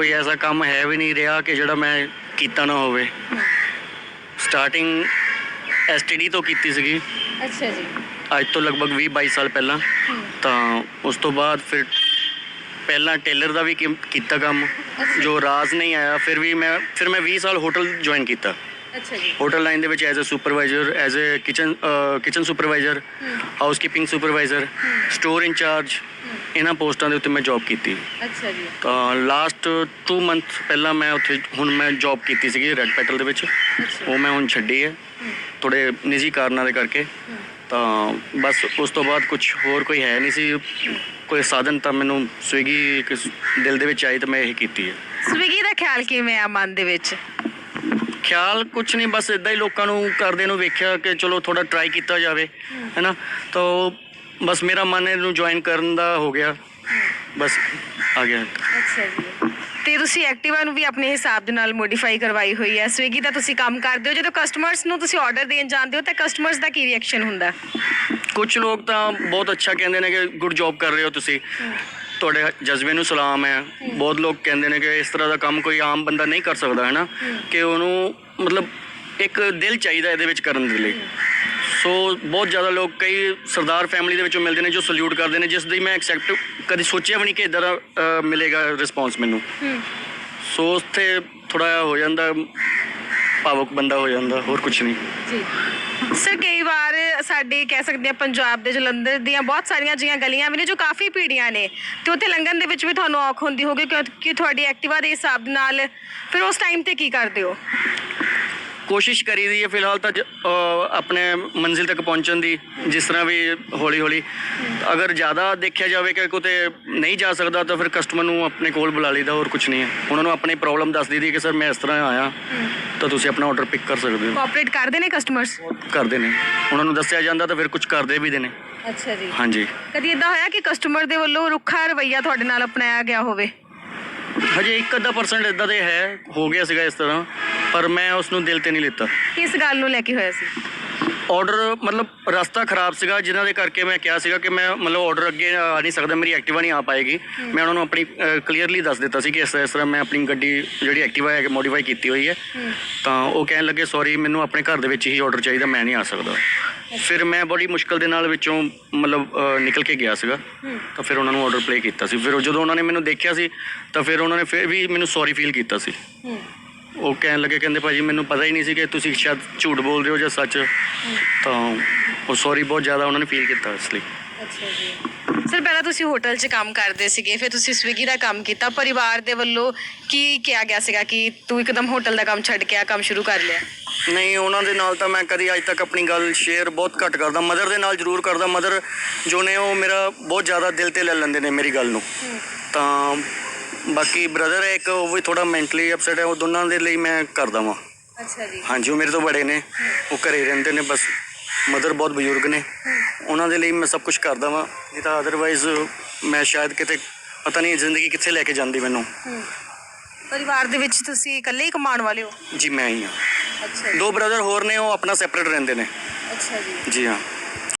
ਕੋਈ ਐਸਾ ਕੰਮ ਹੈ ਵੀ ਨਹੀਂ ਰਿਹਾ ਕਿ ਜਿਹੜਾ ਮੈਂ ਕੀਤਾ ਨਾ ਹੋਵੇ। ਸਟਾਰਟਿੰਗ ਐਸਟੀਡੀ ਤੋਂ ਕੀਤੀ ਸੀਗੀ। ਅੱਛਾ ਜੀ। ਅੱਜ ਤੋਂ ਲਗਭਗ 20 22 ਸਾਲ ਪਹਿਲਾਂ। ਤਾਂ ਉਸ ਤੋਂ ਬਾਅਦ ਫਿਰ ਪਹਿਲਾਂ ਟੇਲਰ ਦਾ ਵੀ ਕੀ- ਕੀਤਾ ਕੰਮ। ਜੋ ਰਾਜ਼ ਨਹੀਂ ਆਇਆ ਫਿਰ ਵੀ ਮੈਂ ਫਿਰ ਮੈਂ 20 ਸਾਲ ਹੋਟਲ ਜੁਆਇਨ ਕੀਤਾ। ਅੱਛਾ ਜੀ। ਹੋਟਲ ਲਾਈਨ ਦੇ ਵਿੱਚ as a supervisor as a kitchen kitchen supervisor housekeeping supervisor store incharge ਇਹਨਾਂ ਪੋਸਟਾਂ ਦੇ ਉੱਤੇ ਮੈਂ ਜੌਬ ਕੀਤੀ। ਅੱਛਾ ਜੀ। ਤਾਂ ਲਾਸਟ 2 ਮੰਥ ਪਹਿਲਾਂ ਮੈਂ ਉੱਥੇ ਹੁਣ ਮੈਂ ਜੌਬ ਕੀਤੀ ਸੀਗੀ ਰੈੱਡ ਪੈਟਲ ਦੇ ਵਿੱਚ। ਉਹ ਮੈਂ ਹੁਣ ਛੱਡੀ ਹੈ। ਥੋੜੇ ਨਿੱਜੀ ਕਾਰਨਾਂ ਦੇ ਕਰਕੇ। ਤਾਂ ਬਸ ਉਸ ਤੋਂ ਬਾਅਦ ਕੁਝ ਹੋਰ ਕੋਈ ਹੈ ਨਹੀਂ ਸੀ। ਕੋਈ ਸਾਧਨ ਤਾਂ ਮੈਨੂੰ ਸਵਿਗੀ ਇੱਕ ਦਿਲ ਦੇ ਵਿੱਚ ਆਈ ਤਾਂ ਮੈਂ ਇਹ ਕੀਤੀ ਹੈ। ਸਵਿਗੀ ਦਾ ਖਿਆਲ ਕਿਵੇਂ ਆ ਮਨ ਦੇ ਵਿੱਚ? ਖਿਆਲ ਕੁਝ ਨਹੀਂ ਬਸ ਇਦਾਂ ਹੀ ਲੋਕਾਂ ਨੂੰ ਕਰਦੇ ਨੂੰ ਵੇਖਿਆ ਕਿ ਚਲੋ ਥੋੜਾ ਟਰਾਈ ਕੀਤਾ ਜਾਵੇ ਹੈਨਾ? ਤਾਂ ਬਸ ਮੇਰਾ ਮਨ ਇਹਨੂੰ ਜੁਆਇਨ ਕਰਨ ਦਾ ਹੋ ਗਿਆ। ਬਸ ਆ ਗਿਆ। ਅੱਛਾ ਜੀ। ਤੇ ਤੁਸੀਂ ਐਕਟਿਵਾ ਨੂੰ ਵੀ ਆਪਣੇ ਹਿਸਾਬ ਦੇ ਨਾਲ ਮੋਡੀਫਾਈ ਕਰਵਾਈ ਹੋਈ ਹੈ। ਸਵਿਗੀ ਦਾ ਤੁਸੀਂ ਕੰਮ ਕਰਦੇ ਹੋ। ਜਦੋਂ ਕਸਟਮਰਸ ਨੂੰ ਤੁਸੀਂ ਆਰਡਰ ਦੇਣ ਜਾਂਦੇ ਹੋ ਤਾਂ ਕਸਟਮਰਸ ਦਾ ਕੀ ਰਿਐਕਸ਼ਨ ਹੁੰਦਾ? ਕੁਝ ਲੋਕ ਤਾਂ ਬਹੁਤ ਅੱਛਾ ਕਹਿੰਦੇ ਨੇ ਕਿ ਗੁੱਡ ਜੌਬ ਕਰ ਰਹੇ ਹੋ ਤੁਸੀਂ। ਤੁਹਾਡੇ ਜਜ਼ਬੇ ਨੂੰ ਸਲਾਮ ਹੈ। ਬਹੁਤ ਲੋਕ ਕਹਿੰਦੇ ਨੇ ਕਿ ਇਸ ਤਰ੍ਹਾਂ ਦਾ ਕੰਮ ਕੋਈ ਆਮ ਬੰਦਾ ਨਹੀਂ ਕਰ ਸਕਦਾ ਹੈ ਨਾ? ਕਿ ਉਹਨੂੰ ਮਤਲਬ ਇੱਕ ਦਿਲ ਚਾਹੀਦਾ ਇਹਦੇ ਵਿੱਚ ਕਰਨ ਦੇ ਲਈ। ਸੋ ਬਹੁਤ ਜ਼ਿਆਦਾ ਲੋਕ ਕਈ ਸਰਦਾਰ ਫੈਮਿਲੀ ਦੇ ਵਿੱਚੋਂ ਮਿਲਦੇ ਨੇ ਜੋ ਸਲੂਟ ਕਰਦੇ ਨੇ ਜਿਸ ਦੀ ਮੈਂ ਐਕਸੈਪਟ ਕਦੀ ਸੋਚਿਆ ਵੀ ਨਹੀਂ ਕਿ ਇਦਾਂ ਦਾ ਮਿਲੇਗਾ ਰਿਸਪੌਂਸ ਮੈਨੂੰ। ਸੋ ਉੱਥੇ ਥੋੜਾ ਜਿਹਾ ਹੋ ਜਾਂਦਾ ਭਾਵੁਕ ਬੰਦਾ ਹੋ ਜਾਂਦਾ ਹੋਰ ਕੁਝ ਨਹੀਂ। ਜੀ। ਸਰ ਕਈ ਵਾਰ ਸਾਡੇ ਕਹਿ ਸਕਦੇ ਆ ਪੰਜਾਬ ਦੇ ਜਲੰਧਰ ਦੀਆਂ ਬਹੁਤ ਸਾਰੀਆਂ ਜੀਆਂ ਗਲੀਆਂ ਵੀ ਨੇ ਜੋ ਕਾਫੀ ਭੀੜੀਆਂ ਨੇ, ਤੇ ਉੱਥੇ ਲੰਘਣ ਦੇ ਵਿੱਚ ਵੀ ਤੁਹਾਨੂੰ ਔਖ ਹੁੰਦੀ ਹੋਗੀ ਕਿ ਤੁਹਾਡੀ ਐਕਟਿਵਾ ਦੇ ਹਿਸਾਬ ਨਾਲ ਫਿਰ ਉਸ ਟਾਈਮ ਤੇ ਕੀ ਕਰਦੇ ਹੋ? ਕੋਸ਼ਿਸ਼ ਕਰੀਦੀ ਹੈ ਫਿਲਹਾਲ ਤਾਂ ਜ- ਅਹ ਆਪਣੇ ਮੰਜ਼ਿਲ ਤੱਕ ਪਹੁੰਚਣ ਦੀ ਜਿਸ ਤਰ੍ਹਾਂ ਵੀ ਹੌਲੀ ਹੌਲੀ ਅਗਰ ਜ਼ਿਆਦਾ ਦੇਖਿਆ ਜਾਵੇ ਕਿ ਕਿਤੇ ਨਹੀਂ ਜਾ ਸਕਦਾ ਤਾਂ ਫਿਰ ਕਸਟਮਰ ਨੂੰ ਆਪਣੇ ਕੋਲ ਬੁਲਾ ਲਈਦਾ ਹੋਰ ਕੁਝ ਨਹੀਂ ਹੈ। ਉਹਨਾਂ ਨੂੰ ਆਪਣੀ ਪ੍ਰੋਬਲਮ ਦੱਸ ਦਈਦੀ ਕਿ ਸਰ ਮੈਂ ਇਸ ਤਰ੍ਹਾਂ ਆਇਆ ਤਾਂ ਤੁਸੀਂ ਆਪਣਾ ਆਰਡਰ ਪਿਕ ਕਰ ਸਕਦੇ ਹੋ। ਕੋਆਪਰੇਟ ਕਰਦੇ ਨੇ ਕਸਟਮਰਸ ਕਰਦੇ ਨੇ। ਉਹਨਾਂ ਨੂੰ ਦੱਸਿਆ ਜਾਂਦਾ ਤਾਂ ਫਿਰ ਕੁਝ ਕਰਦੇ ਵੀ ਦੇ ਨੇ। ਅੱਛਾ ਜੀ। ਹਾਂਜੀ। ਕਦੀ ਇਦਾਂ ਹੋਇਆ ਕਿ ਕਸਟਮਰ ਦੇ ਵੱਲੋਂ ਰੁੱਖਾ ਰਵੱਈਆ ਤੁਹਾਡੇ ਨਾਲ ਅਪਣਾਇਆ ਗਿਆ ਹੋਵੇ? ਹਜੇ ਇੱਕ ਅੱਧਾ ਪਰਸੈਂਟ ਇਦਾਂ ਦੇ ਹੈ ਹੋ ਗਿਆ ਸੀਗਾ ਇਸ ਤਰ੍ਹਾਂ ਪਰ ਮੈਂ ਉਸ ਨੂੰ ਦਿਲ ਤੇ ਨਹੀਂ ਲਿੱਤਾ। ਕਿਸ ਗੱਲ ਨੂੰ ਲੈ ਕੇ ਹੋਇਆ ਸੀ? ਆਰਡਰ ਮਤਲਬ ਰਸਤਾ ਖਰਾਬ ਸੀਗਾ ਜਿਨ੍ਹਾਂ ਦੇ ਕਰਕੇ ਮੈਂ ਕਿਹਾ ਸੀਗਾ ਕਿ ਮੈਂ ਮਤਲਬ ਆਰਡਰ ਅੱਗੇ ਆ ਨਹੀਂ ਸਕਦਾ ਮੇਰੀ ਐਕਟਿਵਾ ਨਹੀਂ ਆ ਪਾਏਗੀ। ਮੈਂ ਉਹਨਾਂ ਨੂੰ ਆਪਣੀ ਕਲੀਅਰਲੀ ਦੱਸ ਦਿੱਤਾ ਸੀ ਕਿ ਇਸ ਤਰ੍ਹਾਂ ਇਸ ਤਰ੍ਹਾਂ ਮੈਂ ਆਪਣੀ ਗੱਡੀ ਜਿਹੜੀ ਐਕਟਿਵਾ ਹੈ ਮੋਡੀਫਾਈ ਕੀਤੀ ਹੋਈ ਹੈ। ਤਾਂ ਉਹ ਕਹਿਣ ਲੱਗੇ ਸੌਰੀ ਮੈਨੂੰ ਆਪਣੇ ਘਰ ਦੇ ਵਿੱਚ ਹੀ ਆਰਡਰ ਚਾਹੀਦਾ ਮੈਂ ਨਹੀਂ ਆ ਸਕਦਾ। ਫਿਰ ਮੈਂ ਬੜੀ ਮੁਸ਼ਕਲ ਦੇ ਨਾਲ ਵਿੱਚੋਂ ਮਤਲਬ ਨਿਕਲ ਕੇ ਗਿਆ ਸੀਗਾ। ਤਾਂ ਫਿਰ ਉਹਨਾਂ ਨੂੰ ਆਰਡਰ ਪਲੇ ਕੀਤਾ ਸੀ। ਫਿਰ ਉਹ ਜਦੋਂ ਉਹਨਾਂ ਨੇ ਮੈਨੂੰ ਦੇਖਿਆ ਸੀ ਤਾਂ ਫਿਰ ਉਹਨਾਂ ਨੇ ਫਿਰ ਵੀ ਮੈਨੂੰ ਸੌਰੀ ਫੀਲ ਕੀਤਾ ਸੀ। ਉਹ ਕਹਿਣ ਲੱਗੇ ਕਹਿੰਦੇ ਭਾਜੀ ਮੈਨੂੰ ਪਤਾ ਹੀ ਨਹੀਂ ਸੀ ਕਿ ਤੁਸੀਂ ਸ਼ਾਇਦ ਝੂਠ ਬੋਲ ਰਹੇ ਹੋ ਜਾਂ ਸੱਚ। ਤਾਂ ਉਹ ਸੌਰੀ ਬਹੁਤ ਜ਼ਿਆਦਾ ਉਹਨਾਂ ਨੇ ਫੀਲ ਕੀਤਾ ਇਸ ਲਈ। ਅੱਛਾ ਜੀ। ਸਰ ਪਹਿਲਾਂ ਤੁਸੀਂ ਹੋਟਲ 'ਚ ਕੰਮ ਕਰਦੇ ਸੀਗੇ ਫਿਰ ਤੁਸੀਂ ਸਵਿਗੀ ਦਾ ਕੰਮ ਕੀਤਾ। ਪਰਿਵਾਰ ਦੇ ਵੱਲੋਂ ਕੀ ਕਿਹਾ ਗਿਆ ਸੀਗਾ ਕਿ ਤੂੰ ਇੱਕਦਮ ਹੋਟਲ ਦਾ ਕੰਮ ਛੱਡ ਕੇ ਆ ਕੰਮ ਸ਼ੁਰੂ ਕਰ ਲਿਆ? ਨਹੀਂ ਉਹਨਾਂ ਦੇ ਨਾਲ ਤਾਂ ਮੈਂ ਕਦੀ ਅੱਜ ਤੱਕ ਆਪਣੀ ਗੱਲ ਸ਼ੇਅਰ ਬਹੁਤ ਘੱਟ ਕਰਦਾ। ਮਦਰ ਦੇ ਨਾਲ ਜ਼ਰੂਰ ਕਰਦਾ। ਮਦਰ ਜੋ ਨੇ ਉਹ ਮੇਰਾ ਬਹੁਤ ਜ਼ਿਆਦਾ ਦਿਲ ਤੇ ਲੈ ਲੈਂਦੇ ਨੇ ਮੇਰੀ ਗੱਲ ਨੂੰ। ਤਾਂ ਬਾਕੀ ਬ੍ਰਦਰ ਹੈ ਇੱਕ ਉਹ ਵੀ ਥੋੜਾ ਮੈਂਟਲੀ ਅਪਸੈਟ ਹੈ। ਉਹ ਦੋਨਾਂ ਦੇ ਲਈ ਮੈਂ ਕਰਦਾ ਵਾਂ। ਅੱਛਾ ਜੀ। ਹਾਂਜੀ ਉਹ ਮੇਰੇ ਤੋਂ ਬੜੇ ਨੇ। ਉਹ ਘਰੇ ਰਹਿੰਦੇ ਨੇ ਬਸ ਮਦਰ ਬਹੁਤ ਬਜ਼ੁਰਗ ਨੇ। ਉਹਨਾਂ ਦੇ ਲਈ ਮੈਂ ਸਭ ਕੁਝ ਕਰਦਾ ਵਾਂ। ਨਹੀਂ ਤਾਂ ਅਦਰਵਾਈਜ਼ ਮੈਂ ਸ਼ਾਇਦ ਕਿਤੇ ਪਤਾ ਨਹੀਂ ਜ਼ਿੰਦਗੀ ਕਿੱਥੇ ਲੈ ਕੇ ਜਾਂਦੀ ਮੈਨੂੰ। ਪਰਿਵਾਰ ਦੇ ਵਿੱਚ ਤੁਸੀਂ ਇਕੱਲੇ ਹੀ ਕਮਾਉਣ ਵਾਲੇ ਹੋ? ਜੀ ਮੈਂ ਹੀ ਹਾਂ। ਅੱਛਾ ਦੋ ਬ੍ਰਦਰ ਹੋਰ ਨੇ ਉਹ ਆਪਣਾ ਸੈਪਰੇਟ ਰਹਿੰਦੇ ਨੇ। ਅੱਛਾ ਜੀ। ਜੀ ਹਾਂ।